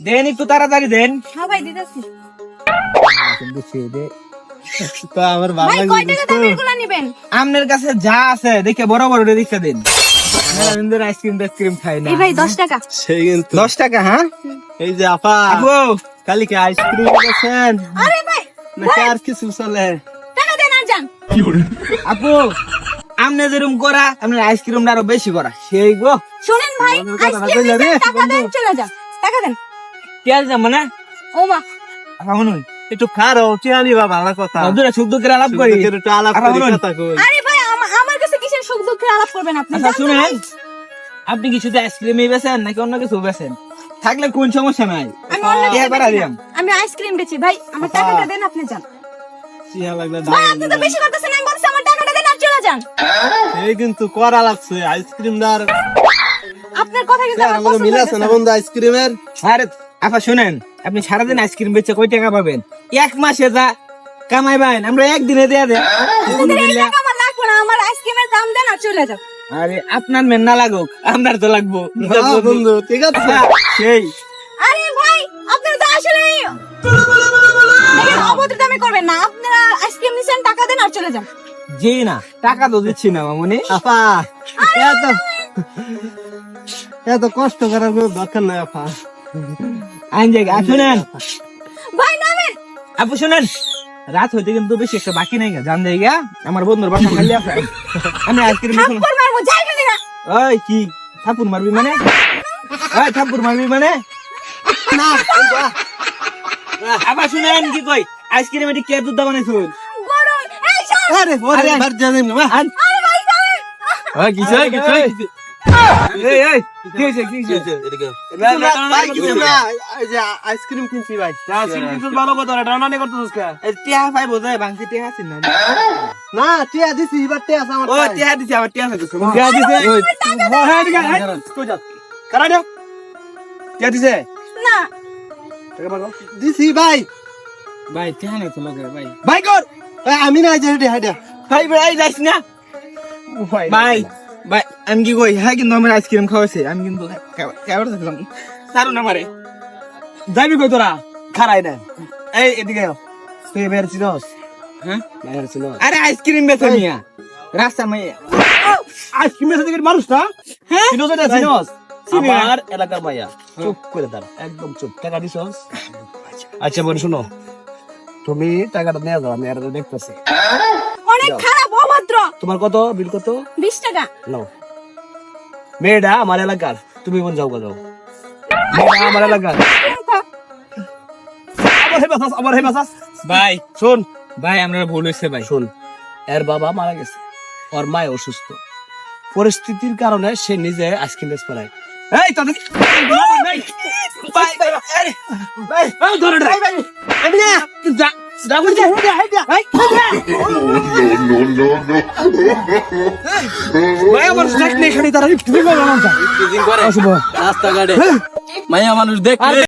দেন একটু তাড়াতাড়ি দেন। হ্যাঁ ভাই দিতেছি। তো আমার ভাই কয় টাকা দামেরগুলো নিবেন? আপনার কাছে যা আছে দেখে বড় বড় দেখে দিন। আইসক্রিম টাইসক্রিম খাই না। এই ভাই দশ টাকা। সেই কিন্তু। দশ টাকা হ্যাঁ? এই যে আপা আপু। কালকে আইসক্রিম এনেছেন। আরে ভাই আর কিছু চলে? টাকা দেন আর যান। আপু আপনি যেরকম করা আপনার আইসক্রিমটা আরও বেশি করা। সেই গো। শুনেন ভাই আইসক্রিম টাকা দেন চলে যান। টাকা দেন। কে আছে মানে ও মা শুনুন একটু চিয়ালি বা ভালো কথা। শুদ্ধ করে আলাপ করি। একটু আলাপ করি কথা কই। আরে ভাই আমার কাছে কিসের সুখ দুঃখের আলাপ করবেন আপনি? আচ্ছা শুনেন। আপনি কি শুধু আইসক্রিমই বেছেন নাকি অন্য কিছু বেছেন থাকলে কোন সমস্যা নাই। না। দিয়াম? আমি আইসক্রিম বেচি। ভাই আমার টাকাটা দেন আপনি যান। চিয়া লাগলে ভাই আপনি তো বেশি করতেছেন আমি বলছি আমার টাকাটা দেন আর চলে যান। এই কিন্তু করা লাগছে আইসক্রিম দার আপনার কথা কিন্তু আমার পছন্দ মিলাছে না। বন্ধু আইসক্রিমের? আরে আপা শুনেন আপনি সারাদিন আইসক্রিম বেচে কয় টাকা পাবেন? এক মাসে যা কামাইবেন আমরা একদিনে দেয়া টাকা আমার লাগবে না আমার আইসক্রিমের দাম দেন আর চলে যান আরে আপনার মেন না লাগুক আপনার তো লাগবো। বন্ধু ঠিক আছে। সেই। আরে ভাই আপনারা তো আসলে অভদ্র দামে করবেন না আপনারা আইসক্রিম নিছেন টাকা দেন আর চলে যান। জি না টাকা তো দিচ্ছি না মামনি। আপা এত এত কষ্ট করার কোনো দরকার নাই আপা। আইন জায়গা। আর শুনেন। ভাই নামেন। আপু শুনেন। রাত হইতে কিন্তু বেশি একটা বাকি নাই গা, জান জায়গা। আমার বন্ধুর বাসা খালি আছে। আমি আইসক্রিম ওই কি? থাপুর মারবি মানে? ওই থাপুর মারবি মানে? না আবার শুনেন কি কই? আইসক্রিম এটি কে দুধ এই সর। আরে ওরে বার জানেন না আরে ভাই যাবেন। ওই কিছু কিছু। এই এই কি হইছে কি হইছে ভাই কিছু না এই যে আইসক্রিম কিনছি ভাই। ভালো কথা টানানি করতেছিস কা? এই টিয়া পাই বোঝায় ভাঙছি টিয়া আছে না? না টিয়া দিছি এবার টিয়া আছে আমার ও টিয়া দিছে আবার টিয়া আছে টিয়া দিছে? হ্যাঁ ঠিক আছে কই যা কারা দাও টিয়া দিছে? না। টাকা পাবো দিছি ভাই। ভাই টিয়া নাই তো লগে ভাই। ভাই কর। আমি না যে হেডে হেডে ভাই ভাই যাইস না? ভাই ভাই আমি কি কই? হ্যাঁ কিন্তু আমার আইসক্রিম খাওয়াছে আমি কিন্তু কেমন থাকলাম সারু না মারে যাবি কই তোরা? খারাই না এই এদিকে। তুই বের চিনস হ্যাঁ? বের চিনস আরে আইসক্রিম বেচে মিয়া। রাস্তা মাইয়া। আইসক্রিম এসে দিকে মানুষ না? হ্যাঁ? চিনস এটা? চিনস আমার এলাকার মাইয়া। চুপ করে দাঁড়া। একদম চুপ। টাকা দিছস? আচ্ছা বোন শোনো। তুমি টাকাটা নিয়ে যাও আমি আর দেখতেছি। অনেক খারাপ অভদ্র তোমার কত বিল কত বিশ টাকা নাও মেয়েটা আমার এলাকার তুমি যাও যাও মেয়েটা আমার এলাকার আবার হে বাসাস আবার হে বাসাস ভাই শোন ভাই আমরা ভুল হয়েছে ভাই শোন এর বাবা মারা গেছে ওর মা অসুস্থ পরিস্থিতির কারণে সে নিজে আইসক্রিম বেচ পালায় এই তাদের ভাই ভাই ভাই ভাই ভাই ভাই যা বলছি ভাই রাস্তাঘাটে মাইয়া মানুষ দেখলে